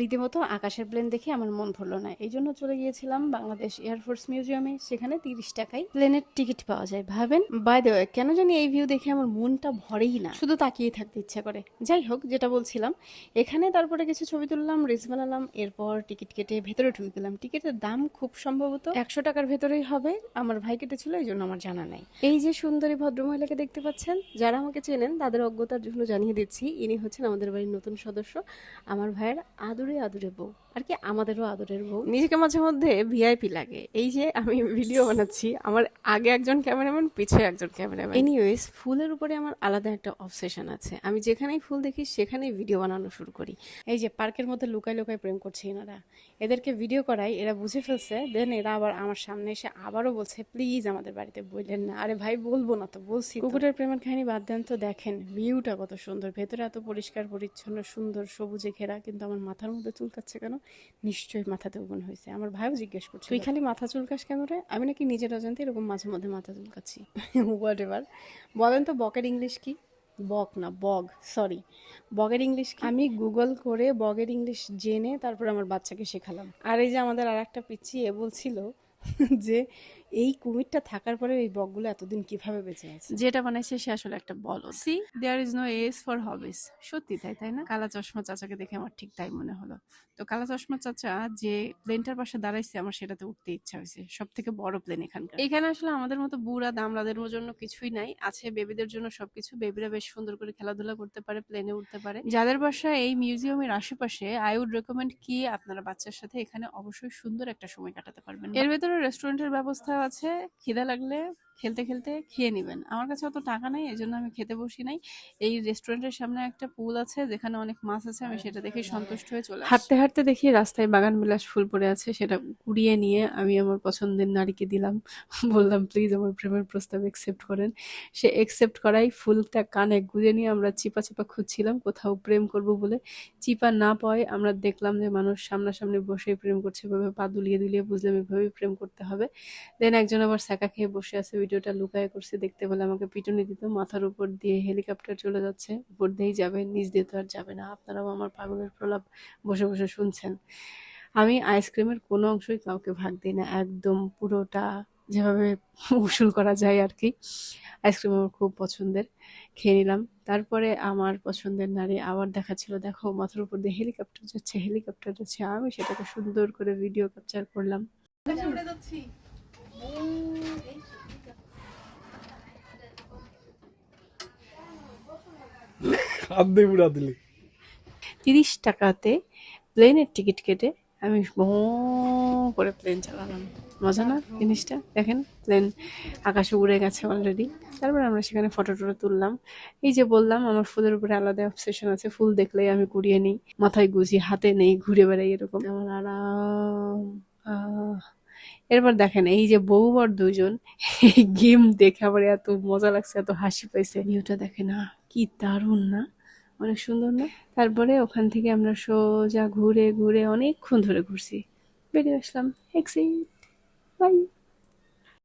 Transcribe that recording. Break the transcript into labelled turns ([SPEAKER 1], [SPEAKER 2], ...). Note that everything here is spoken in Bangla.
[SPEAKER 1] রীতিমতো আকাশের প্লেন দেখে আমার মন ভরলো না। এই জন্য চলে গিয়েছিলাম বাংলাদেশ এয়ারফোর্স মিউজিয়ামে সেখানে তিরিশ টাকায় প্লেনের টিকিট পাওয়া যায়। ভাবেন বাই দ্য কেন জানি এই ভিউ দেখে আমার মনটা ভরেই না। শুধু তাকিয়ে থাকতে ইচ্ছা করে। যাই হোক, যেটা বলছিলাম, এখানে তারপরে কিছু ছবি তুললাম রিলস বানালাম, এরপর টিকিট কেটে ভেতরে ঢুকে গেলাম। টিকিটের দাম খুব সম্ভবত একশো টাকার ভেতরেই হবে। আমার ভাই কেটেছিল, এই জন্য আমার জানা নাই। এই যে সুন্দরী ভদ্রমহিলাকে দেখতে পাচ্ছেন, যারা আমাকে চেনেন, তাদের অজ্ঞতার জন্য জানিয়ে দিচ্ছি, ইনি হচ্ছেন আমাদের বাড়ির নতুন সদস্য। আমার ভাইয়ের আদুরে আদুরে বউ। আর কি আমাদেরও আদরের বউ। নিজেকে মাঝে মধ্যে ভিআইপি লাগে। এই যে আমি ভিডিও বানাচ্ছি আমার আগে একজন ক্যামেরাম্যান পিছে একজন ক্যামেরাম্যান এনিওয়েজ ফুলের উপরে আমার আলাদা একটা অবসেশন আছে। আমি যেখানেই ফুল দেখি সেখানেই ভিডিও বানানো শুরু করি। এই যে পার্কের মধ্যে লুকায় লুকায় প্রেম করছে এনারা। এদেরকে ভিডিও করাই এরা বুঝে ফেলছে। দেন এরা আবার আমার সামনে এসে আবারও বলছে প্লিজ আমাদের বাড়িতে বললেন না। আরে ভাই বলব না তো বলছি কুকুরের প্রেমের কাহিনী বাদ দেন তো দেখেন ভিউটা কত সুন্দর। ভেতরে এত পরিষ্কার পরিচ্ছন্ন সুন্দর সবুজে ঘেরা কিন্তু আমার মাথার মধ্যে চুলকাচ্ছে কেন? নিশ্চয়ই মাথা উগুন হয়েছে। আমার ভাইও জিজ্ঞেস করছে তুই খালি মাথা চুলকাস কেন রে? আমি নাকি নিজের অজান্তে এরকম মাঝে মধ্যে মাথা চুলকাচ্ছি। হোয়াট এভার বলেন তো বকের ইংলিশ কি? বক না বগ সরি বগের ইংলিশ আমি গুগল করে বগের ইংলিশ জেনে তারপর আমার বাচ্চাকে শেখালাম। আর এই যে আমাদের আর একটা পিচ্ছি এ বলছিল যে এই কুমিরটা থাকার পরে এই বকগুলো এতদিন কীভাবে বেঁচে আছে? যেটা বানাইছে সে আসলে একটা বলদ। See there is no age for hobbies সত্যি তাই তাই না? কালা চশমা চাচাকে দেখে আমার ঠিক তাই মনে হলো। তো কালা চশমা চাচা যে প্লেনটার পাশে দাঁড়াইছে আমার সেটাতে উঠতে ইচ্ছা হয়েছে। সব থেকে বড় প্লেন এখানকার। এখানে আসলে আমাদের মতো বুড়া দামলাদের জন্য কিছুই নাই। আছে বেবিদের জন্য সবকিছু। বেবিরা বেশ সুন্দর করে খেলাধুলা করতে পারে প্লেনে উঠতে পারে। যাদের বাসা এই মিউজিয়ামের আশেপাশে আই উড রেকমেন্ড কি আপনারা বাচ্চার সাথে এখানে অবশ্যই সুন্দর একটা সময় কাটাতে পারবেন। এর ভেতরে রেস্টুরেন্টের ব্যবস্থা আছে খিদা লাগলে খেলতে খেলতে খেয়ে নেবেন। আমার কাছে অত টাকা নাই এই জন্য আমি খেতে বসি নাই। এই রেস্টুরেন্টের সামনে একটা পুল আছে যেখানে অনেক মাছ আছে আমি সেটা দেখে সন্তুষ্ট হয়ে চলে হাঁটতে হাঁটতে দেখি রাস্তায় বাগান বিলাস ফুল পড়ে আছে সেটা কুড়িয়ে নিয়ে আমি আমার পছন্দের নারীকে দিলাম। বললাম প্লিজ আমার প্রেমের প্রস্তাব একসেপ্ট করেন। সে একসেপ্ট করাই ফুলটা কানে গুঁজে নিয়ে আমরা চিপা চিপা খুঁজছিলাম কোথাও প্রেম করব বলে চিপা না পাওয়ায় আমরা দেখলাম যে মানুষ সামনাসামনি বসে প্রেম করছে এভাবে পা দুলিয়ে দুলিয়ে বুঝলাম এভাবেই প্রেম করতে হবে। দেন একজন আবার স্যাকা খেয়ে বসে আছে, ভিডিওটা লুকায় করছে, দেখতে বলে আমাকে পিটুনি দিত, মাথার উপর দিয়ে হেলিকপ্টার চলে যাচ্ছে, উপর দিয়েই যাবে, নিচ দিয়ে তো আর যাবে না। আপনারাও আমার পাগলের প্রলাপ বসে বসে শুনছেন। আমি আইসক্রিমের কোনো অংশই কাউকে ভাগ দিই না, একদম পুরোটা যেভাবে উসুল করা যায় আর কি। আইসক্রিম আমার খুব পছন্দের, খেয়ে নিলাম। তারপরে আমার পছন্দের নারী আবার দেখাচ্ছিল, দেখো মাথার উপর দিয়ে হেলিকপ্টার যাচ্ছে হেলিকপ্টার যাচ্ছে। আমি সেটাকে সুন্দর করে ভিডিও ক্যাপচার করলাম।
[SPEAKER 2] দিলি।
[SPEAKER 1] তিরিশ টাকাতে প্লেনের টিকিট কেটে আমি করে প্লেন চালালাম। মজা না জিনিসটা? দেখেন প্লেন আকাশে উড়ে গেছে অলরেডি তারপর আমরা সেখানে ফটো টটো তুললাম। এই যে বললাম, আমার ফুলের উপরে আলাদা অবসেশন আছে। ফুল দেখলেই আমি কুড়িয়ে নিই। মাথায় গুজি, হাতে নেই, ঘুরে বেড়াই এরকম। আমার আরাম, আহ। এরপর দেখেন এই যে বউ আর দুজন এই গেম দেখে আবার এত মজা লাগছে এত হাসি পাইছে। ভিউটা দেখে না কি দারুণ না? অনেক সুন্দর না? তারপরে ওখান থেকে আমরা সোজা ঘুরে ঘুরে অনেকক্ষণ ধরে ঘুরছি। বেরিয়ে আসলাম এক্সিট বাই